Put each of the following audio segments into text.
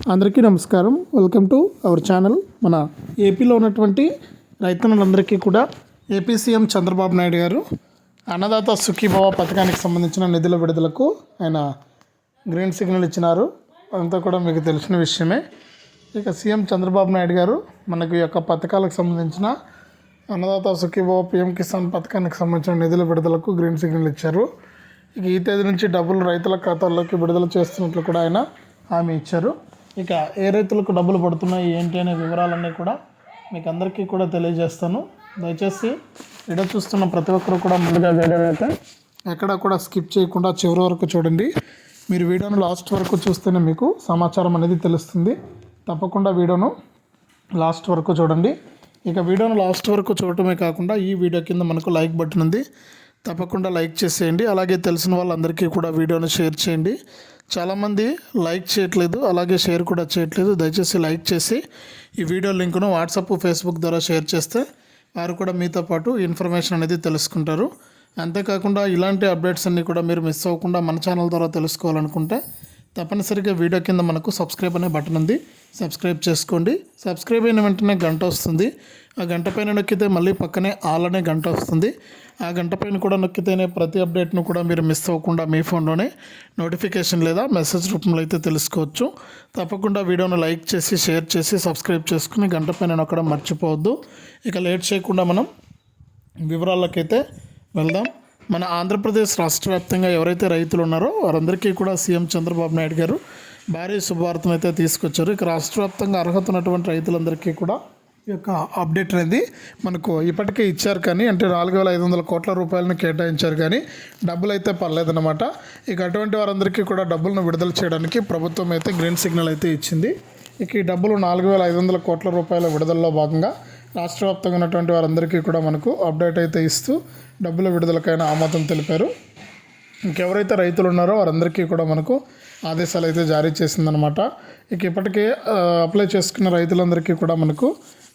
అందరికీ నమస్కారం. Welcome to our channel మన ఏపీలో ఉన్నటువంటి రైతన్నులందరికీ కూడా ఏపీ సీఎం చంద్రబాబు నాయుడు గారు అన్నదాత సుఖీభావ పథకానికి సంబంధించిన నిధుల విడుదలకు ఆయన గ్రీన్ సిగ్నల్ ఇచ్చినారు. అంతా కూడా మీకు తెలిసిన విషయమే. ఇక సీఎం చంద్రబాబు నాయుడు గారు మనకు ఈ యొక్క పథకాలకు సంబంధించిన అన్నదాత సుఖీభావ పిఎం కిసాన్ పథకానికి సంబంధించిన నిధుల విడుదలకు గ్రీన్ సిగ్నల్ ఇచ్చారు. ఇక ఈ తేదీ నుంచి డబ్బులు రైతుల ఖాతాల్లోకి విడుదల చేస్తున్నట్లు కూడా ఆయన హామీ ఇచ్చారు. ఇక ఏ రైతులకు డబ్బులు పడుతున్నాయి ఏంటి అనే వివరాలన్నీ కూడా మీకు అందరికీ కూడా తెలియజేస్తాను. దయచేసి వీడియో చూస్తున్న ప్రతి ఒక్కరు కూడా ముందుగా వీడియో ఎక్కడ కూడా స్కిప్ చేయకుండా చివరి వరకు చూడండి. మీరు వీడియోను లాస్ట్ వరకు చూస్తేనే మీకు సమాచారం అనేది తెలుస్తుంది. తప్పకుండా వీడియోను లాస్ట్ వరకు చూడండి. ఇక వీడియోను లాస్ట్ వరకు చూడటమే కాకుండా ఈ వీడియో కింద మనకు లైక్ బటన్ ఉంది. తప్పకుండా లైక్ చేసేయండి. అలాగే తెలిసిన వాళ్ళందరికీ కూడా వీడియోను షేర్ చేయండి. చాలామంది లైక్ చేయట్లేదు అలాగే షేర్ కూడా చేయట్లేదు. దయచేసి లైక్ చేసి ఈ వీడియో లింక్ను వాట్సాప్ ఫేస్బుక్ ద్వారా షేర్ చేస్తే వారు కూడా మీతో పాటు ఇన్ఫర్మేషన్ అనేది తెలుసుకుంటారు. అంతేకాకుండా ఇలాంటి అప్డేట్స్ అన్నీ కూడా మీరు మిస్ అవ్వకుండా మన ఛానల్ ద్వారా తెలుసుకోవాలనుకుంటే తప్పనిసరిగా వీడియో కింద మనకు సబ్స్క్రైబ్ అనే బటన్ ఉంది. సబ్స్క్రైబ్ చేసుకోండి. సబ్స్క్రైబ్ అయిన వెంటనే గంట వస్తుంది. ఆ గంట పైన నొక్కితే మళ్ళీ పక్కనే ఆల్ అనే గంట వస్తుంది. ఆ గంట పైన కూడా నొక్కితేనే ప్రతి అప్డేట్ను కూడా మీరు మిస్ అవ్వకుండా మీ ఫోన్లోనే నోటిఫికేషన్ లేదా మెసేజ్ రూపంలో అయితే తెలుసుకోవచ్చు. తప్పకుండా వీడియోను లైక్ చేసి షేర్ చేసి సబ్స్క్రైబ్ చేసుకుని గంట పైన నొక్కడం మర్చిపోవద్దు. ఇక లేట్ చేయకుండా మనం వివరాలకైతే వెళ్దాం. మన ఆంధ్రప్రదేశ్ రాష్ట్ర వ్యాప్తంగా ఎవరైతే రైతులు ఉన్నారో వారందరికీ కూడా సీఎం చంద్రబాబు నాయుడు గారు భారీ శుభవార్తను అయితే తీసుకొచ్చారు. ఇక రాష్ట్ర వ్యాప్తంగా అర్హత ఉన్నటువంటి రైతులందరికీ కూడా ఈ యొక్క అప్డేట్ అనేది మనకు ఇప్పటికే ఇచ్చారు కానీ అంటే నాలుగు వేల ఐదు వందల కోట్ల రూపాయలను కేటాయించారు కానీ డబ్బులు అయితే పర్లేదన్నమాట ఇక అటువంటి వారందరికీ కూడా డబ్బులను విడుదల చేయడానికి ప్రభుత్వం అయితే గ్రీన్ సిగ్నల్ అయితే ఇచ్చింది. ఇక ఈ డబ్బులు నాలుగు వేల ఐదు వందల కోట్ల రూపాయల విడుదలలో భాగంగా రాష్ట్ర వ్యాప్తంగా ఉన్నటువంటి వారందరికీ కూడా మనకు అప్డేట్ అయితే ఇస్తూ డబ్బుల విడుదలకైన ఆమోదం తెలిపారు. ఇంకెవరైతే రైతులు ఉన్నారో వారందరికీ కూడా మనకు ఆదేశాలు అయితే జారీ చేసిందనమాట ఇక ఇప్పటికే అప్లై చేసుకున్న రైతులందరికీ కూడా మనకు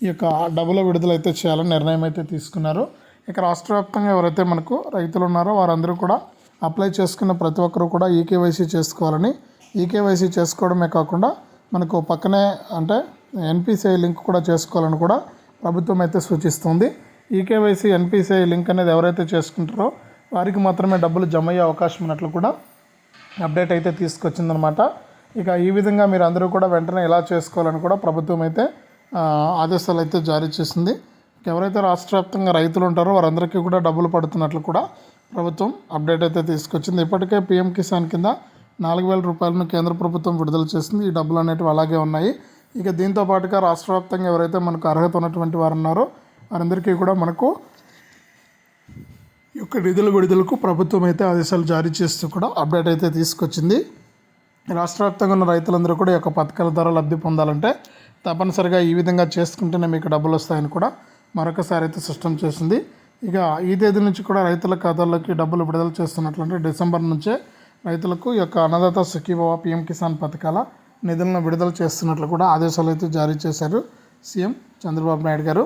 ఈ యొక్క డబ్బుల విడుదల అయితే చేయాలని నిర్ణయం అయితే తీసుకున్నారు. ఇక రాష్ట్ర వ్యాప్తంగా ఎవరైతే మనకు రైతులు ఉన్నారో వారందరూ కూడా అప్లై చేసుకున్న ప్రతి ఒక్కరూ కూడా ఈకేవైసీ చేసుకోవాలని ఈకేవైసీ చేసుకోవడమే కాకుండా మనకు పక్కనే అంటే ఎన్పిసిఐ లింక్ కూడా చేసుకోవాలని కూడా ప్రభుత్వం అయితే సూచిస్తుంది. ఈకేవైసీ ఎన్పిసిఐ లింక్ అనేది ఎవరైతే చేసుకుంటారో వారికి మాత్రమే డబ్బులు జమ అయ్యే అవకాశం ఉన్నట్లు కూడా అప్డేట్ అయితే తీసుకొచ్చిందనమాట. ఇక ఈ విధంగా మీరు అందరూ కూడా వెంటనే ఎలా చేసుకోవాలని కూడా ప్రభుత్వం అయితే ఆదేశాలు అయితే జారీ చేసింది. ఎవరైతే రాష్ట్ర వ్యాప్తంగా రైతులు ఉంటారో వారందరికీ కూడా డబ్బులు పడుతున్నట్లు కూడా ప్రభుత్వం అప్డేట్ అయితే తీసుకొచ్చింది. ఇప్పటికే పీఎం కిసాన్ కింద నాలుగు వేల రూపాయలను కేంద్ర ప్రభుత్వం విడుదల చేసింది. ఈ డబ్బులు అనేటివి అలాగే ఉన్నాయి. ఇక దీంతో పాటుగా రాష్ట్ర వ్యాప్తంగా ఎవరైతే మనకు అర్హత ఉన్నటువంటి వారు ఉన్నారో వారందరికీ కూడా మనకు యొక్క నిధుల విడుదలకు ప్రభుత్వం అయితే ఆదేశాలు జారీ చేస్తూ కూడా అప్డేట్ అయితే తీసుకొచ్చింది. రాష్ట్ర వ్యాప్తంగా ఉన్న రైతులందరూ కూడా ఈ యొక్క పథకాల ద్వారా లబ్ధి పొందాలంటే తప్పనిసరిగా ఈ విధంగా చేసుకుంటేనే మీకు డబ్బులు వస్తాయని కూడా మరొకసారి అయితే స్పష్టం చేసింది. ఇక ఈ తేదీ నుంచి కూడా రైతుల ఖాతాల్లోకి డబ్బులు విడుదల చేస్తున్నట్లంటే డిసెంబర్ నుంచే రైతులకు ఈ యొక్క అన్నదాత సుఖీభవ పిఎం కిసాన్ పథకాల నిధులను విడుదల చేస్తున్నట్లు కూడా ఆదేశాలు అయితే జారీ చేశారు సీఎం చంద్రబాబు నాయుడు గారు.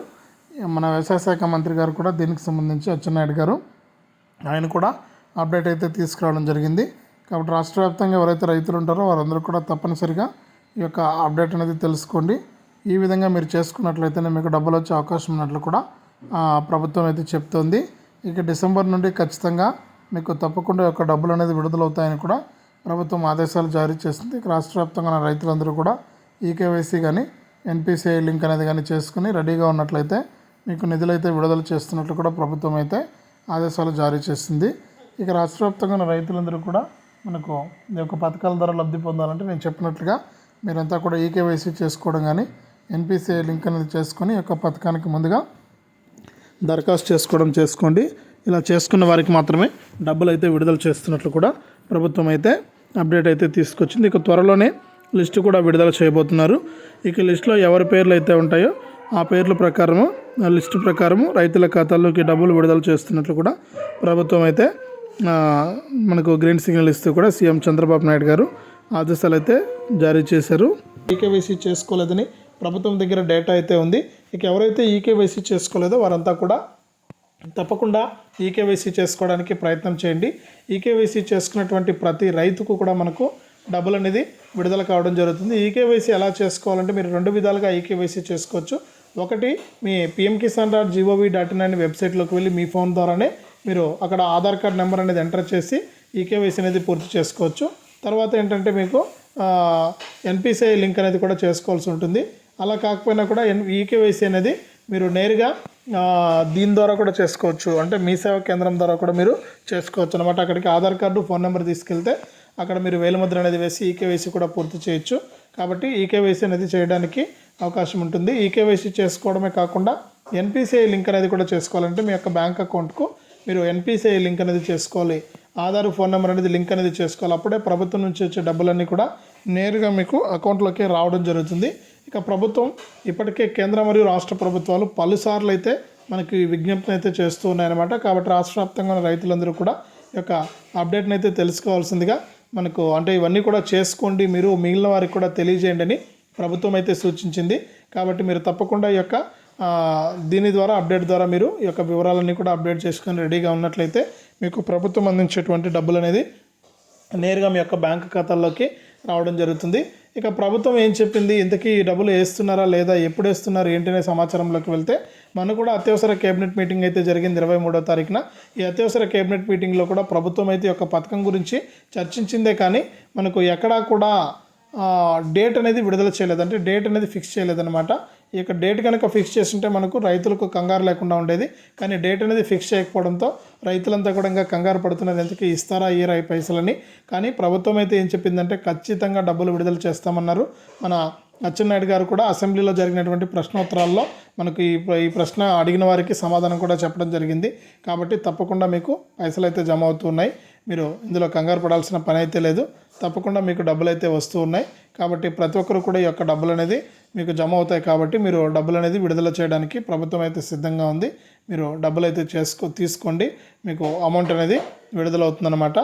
మన వ్యవసాయ శాఖ మంత్రి గారు కూడా దీనికి సంబంధించి అచ్చెన్నాయుడు గారు ఆయన కూడా అప్డేట్ అయితే తీసుకురావడం జరిగింది. కాబట్టి రాష్ట్ర వ్యాప్తంగా ఎవరైతే రైతులు ఉంటారో వారందరూ కూడా తప్పనిసరిగా ఈ యొక్క అప్డేట్ అనేది తెలుసుకోండి. ఈ విధంగా మీరు చేసుకున్నట్లయితేనే మీకు డబ్బులు వచ్చే అవకాశం ఉన్నట్లు కూడా ప్రభుత్వం అయితే చెప్తోంది. ఇక డిసెంబర్ నుండి ఖచ్చితంగా మీకు తప్పకుండా యొక్క డబ్బులు అనేది విడుదలవుతాయని కూడా ప్రభుత్వం ఆదేశాలు జారీ చేసింది. రాష్ట్ర వ్యాప్తంగా ఉన్న రైతులందరూ కూడా ఈకేవైసీ కానీ ఎన్పిసిఐ లింక్ అనేది కానీ చేసుకుని రెడీగా ఉన్నట్లయితే మీకు నిధులైతే విడుదల చేస్తున్నట్లు కూడా ప్రభుత్వం అయితే ఆదేశాలు జారీ చేసింది. ఇక రాష్ట్ర వ్యాప్తంగా ఉన్న రైతులందరూ కూడా మనకు ఈ యొక్క పథకాల ద్వారా లబ్ధి పొందాలంటే నేను చెప్పినట్లుగా మీరంతా కూడా ఈకేవైసీ చేసుకోవడం కానీ ఎన్పిసిఐ లింక్ అనేది చేసుకొని యొక్క పథకానికి ముందుగా దరఖాస్తు చేసుకోవడం చేసుకోండి. ఇలా చేసుకున్న వారికి మాత్రమే డబ్బులు అయితే విడుదల చేస్తున్నట్లు కూడా ప్రభుత్వం అయితే అప్డేట్ అయితే తీసుకొచ్చింది. ఇక త్వరలోనే లిస్టు కూడా విడుదల చేయబోతున్నారు. ఇక లిస్టులో ఎవరి పేర్లు అయితే ఉంటాయో ఆ పేర్ల ప్రకారము లిస్టు ప్రకారము రైతుల ఖాతాల్లోకి డబ్బులు విడుదల చేస్తున్నట్లు కూడా ప్రభుత్వం అయితే మనకు గ్రీన్ సిగ్నల్ ఇస్తూ కూడా సీఎం చంద్రబాబు నాయుడు గారు ఆదేశాలు అయితే జారీ చేశారు. ఈకేవైసీ చేసుకోలేదని ప్రభుత్వం దగ్గర డేటా అయితే ఉంది. ఇక ఎవరైతే ఈకేవైసీ చేసుకోలేదో వారంతా కూడా తప్పకుండా ఈకేవైసీ చేసుకోవడానికి ప్రయత్నం చేయండి. ఈకేవైసీ చేసుకున్నటువంటి ప్రతి రైతుకు కూడా మనకు డబ్బులు అనేది విడుదల కావడం జరుగుతుంది. ఈకేవైసీ ఎలా చేసుకోవాలంటే మీరు రెండు విధాలుగా ఈకేవైసీ చేసుకోవచ్చు. ఒకటి మీ PM Kisan dot gov dot in అనే వెబ్సైట్లోకి వెళ్ళి మీ ఫోన్ ద్వారానే మీరు అక్కడ ఆధార్ కార్డ్ నెంబర్ అనేది ఎంటర్ చేసి ఈకేవైసీ అనేది పూర్తి చేసుకోవచ్చు. తర్వాత ఏంటంటే మీకు ఎన్పిసిఐ లింక్ అనేది కూడా చేసుకోవాల్సి ఉంటుంది. అలా కాకపోయినా కూడా ఎన్ ఈకేవైసీ అనేది మీరు నేరుగా దీని ద్వారా కూడా చేసుకోవచ్చు. అంటే మీ సేవా కేంద్రం ద్వారా కూడా మీరు చేసుకోవచ్చు అనమాట అక్కడికి ఆధార్ కార్డు ఫోన్ నెంబర్ తీసుకెళ్తే అక్కడ మీరు వేలిముద్ర అనేది వేసి ఈకేవైసీ కూడా పూర్తి చేయొచ్చు. కాబట్టి ఈకేవైసీ అనేది చేయడానికి అవకాశం ఉంటుంది. ఈకేవైసీ చేసుకోవడమే కాకుండా ఎన్పిసిఐ లింక్ అనేది కూడా చేసుకోవాలంటే మీ యొక్క బ్యాంక్ అకౌంట్కు మీరు ఎన్పిసిఐ లింక్ అనేది చేసుకోవాలి. ఆధార్ ఫోన్ నెంబర్ అనేది లింక్ అనేది చేసుకోవాలి. అప్పుడే ప్రభుత్వం నుంచి వచ్చే డబ్బులన్నీ కూడా నేరుగా మీకు అకౌంట్లోకి రావడం జరుగుతుంది. ఇక ప్రభుత్వం ఇప్పటికే కేంద్ర మరియు రాష్ట్ర ప్రభుత్వాలు పలుసార్లు అయితే మనకి విజ్ఞప్తిని అయితే చేస్తూ ఉన్నాయన్నమాట. కాబట్టి రాష్ట్ర వ్యాప్తంగా ఉన్న రైతులందరూ కూడా ఈ యొక్క అప్డేట్ని అయితే తెలుసుకోవాల్సిందిగా మనకు అంటే ఇవన్నీ కూడా చేసుకోండి మీరు మిగిలిన వారికి కూడా తెలియజేయండి అని ప్రభుత్వం అయితే సూచించింది. కాబట్టి మీరు తప్పకుండా ఈ యొక్క దీని ద్వారా అప్డేట్ ద్వారా మీరు ఈ యొక్క వివరాలన్నీ కూడా అప్డేట్ చేసుకొని రెడీగా ఉన్నట్లయితే మీకు ప్రభుత్వం అందించేటువంటి డబ్బులు అనేది నేరుగా మీ యొక్క బ్యాంక్ ఖాతాల్లోకి రావడం జరుగుతుంది. ఇక ప్రభుత్వం ఏం చెప్పింది? ఇంతకీ డబ్బులు వేస్తున్నారా లేదా? ఎప్పుడు వేస్తున్నారు? ఏంటనే సమాచారంలోకి వెళ్తే మనకు కూడా అత్యవసర కేబినెట్ మీటింగ్ అయితే జరిగింది ఇరవై మూడో తారీఖున. ఈ అత్యవసర కేబినెట్ మీటింగ్లో కూడా ప్రభుత్వం అయితే ఒక యొక్క పథకం గురించి చర్చించిందే కానీ మనకు ఎక్కడా కూడా డేట్ అనేది విడుదల చేయలేదు. అంటే డేట్ అనేది ఫిక్స్ చేయలేదన్నమాట. ఈ యొక్క డేట్ కనుక ఫిక్స్ చేస్తుంటే మనకు రైతులకు కంగారు లేకుండా ఉండేది. కానీ డేట్ అనేది ఫిక్స్ చేయకపోవడంతో రైతులంతా కూడా ఇంకా కంగారు పడుతున్నది ఎందుకు ఇస్తారా ఈ ఈ పైసలని కానీ ప్రభుత్వం అయితే ఏం చెప్పిందంటే ఖచ్చితంగా డబ్బులు విడుదల చేస్తామన్నారు. మన అచ్చెన్నాయుడు గారు కూడా అసెంబ్లీలో జరిగినటువంటి ప్రశ్నోత్తరాల్లో మనకు ఈ ఈ ప్రశ్న అడిగిన వారికి సమాధానం కూడా చెప్పడం జరిగింది. కాబట్టి తప్పకుండా మీకు పైసలు అయితే జమ అవుతున్నాయి మీరు ఇందులో కంగారు పడాల్సిన పని అయితే లేదు. తప్పకుండా మీకు డబ్బులు అయితే వస్తూ ఉన్నాయి. కాబట్టి ప్రతి ఒక్కరు కూడా ఈ యొక్క డబ్బులు అనేది మీకు జమ అవుతాయి కాబట్టి మీరు డబ్బులు అనేది విడుదల చేయడానికి ప్రభుత్వం అయితే సిద్ధంగా ఉంది. మీరు డబ్బులు అయితే చేసుకో తీసుకోండి. మీకు అమౌంట్ అనేది విడుదలవుతుందన్నమాట.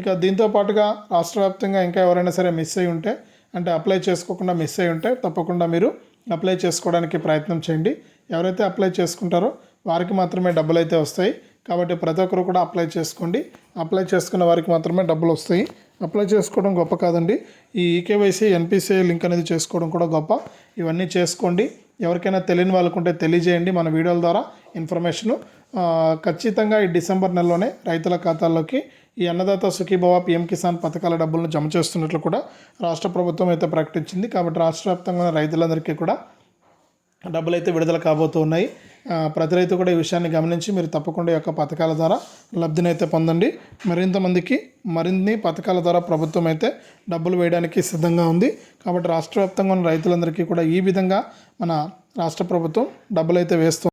ఇక దీంతో పాటుగా రాష్ట్ర వ్యాప్తంగా ఇంకా ఎవరైనా సరే మిస్ అయి ఉంటే అంటే అప్లై చేసుకోకుండా మిస్ అయి ఉంటే తప్పకుండా మీరు అప్లై చేసుకోవడానికి ప్రయత్నం చేయండి. ఎవరైతే అప్లై చేసుకుంటారో వారికి మాత్రమే డబ్బులు అయితే వస్తాయి. కాబట్టి ప్రతి ఒక్కరు కూడా అప్లై చేసుకోండి. అప్లై చేసుకున్న వారికి మాత్రమే డబ్బులు వస్తాయి. అప్లై చేసుకోవడం గొప్ప కాదండి. ఈ ఈకేవైసీ ఎన్పిసిఐ లింక్ అనేది చేసుకోవడం కూడా గొప్ప. ఇవన్నీ చేసుకోండి. ఎవరికైనా తెలియని వాళ్ళకు ఉంటే తెలియజేయండి మన వీడియోల ద్వారా ఇన్ఫర్మేషను. ఖచ్చితంగా ఈ డిసెంబర్ నెలలోనే రైతుల ఖాతాల్లోకి ఈ అన్నదాత సుఖీభవ పిఎం కిసాన్ పథకాల డబ్బులను జమ చేస్తున్నట్లు కూడా రాష్ట్ర ప్రభుత్వం అయితే ప్రకటించింది. కాబట్టి రాష్ట్ర వ్యాప్తంగా రైతులందరికీ కూడా డబ్బులు అయితే విడుదల కాబోతూ ఉన్నాయి ప్రతి రైతు కూడా ఈ విషయాన్ని గమనించి మీరు తప్పకుండా యొక్క పథకాల ద్వారా లబ్ధిని అయితే పొందండి. మరింత మందికి మరిన్ని పథకాల ద్వారా ప్రభుత్వం అయితే డబ్బులు వేయడానికి సిద్ధంగా ఉంది. కాబట్టి రాష్ట్ర వ్యాప్తంగా ఉన్న రైతులందరికీ కూడా ఈ విధంగా మన రాష్ట్ర ప్రభుత్వం డబ్బులు అయితే వేస్తుంది